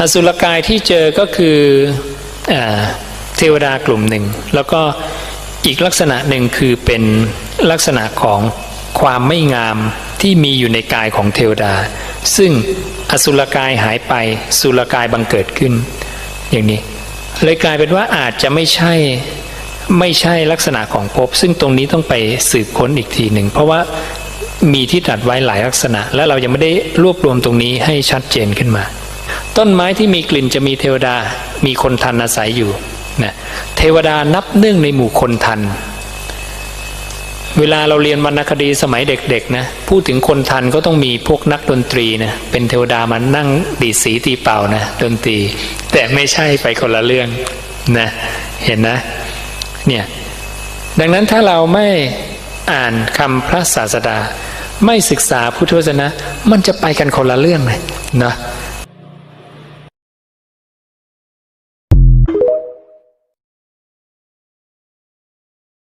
อสุรกายที่เจอก็คืออเทวดากลุ่มหนึ่ง แล้วก็อีกลักษณะหนึ่งคือเป็นลักษณะของความไม่งามที่มีอยู่ในกายของเทวดา ซึ่งอสุรกายหายไปสุรกายบังเกิดขึ้น อย่างนี้ เลยกลายเป็นว่าอาจจะไม่ใช่ไม่ใช่ลักษณะของภพซึ่งตรงนี้ต้องไปสืบค้นอีกทีหนึ่ง เพราะว่ามีที่ตัดไว้หลายลักษณะ และเรายังไม่ได้รวบรวมตรงนี้ให้ชัดเจนขึ้นมา ต้นไม้ที่มีกลิ่นจะมีเทวดา มีคนทันอาศัยอยู่นะเทวดานับเนื่องในหมู่คนทัน เวลาเราเรียนวรรณคดีสมัยเด็กๆนะพูดถึงคนทันก็ต้องมีพวกนักดนตรีนะเป็นเทวดามานั่งดีสีตีเป่านะดนตรี แต่ไม่ใช่ไปคนละเรื่องนะเห็นนะเนี่ยดังนั้นถ้าเราไม่อ่านคำพระศาสดา ไม่ศึกษาพุทธวจนะ มันจะไปกันคนละเรื่องเลยนะ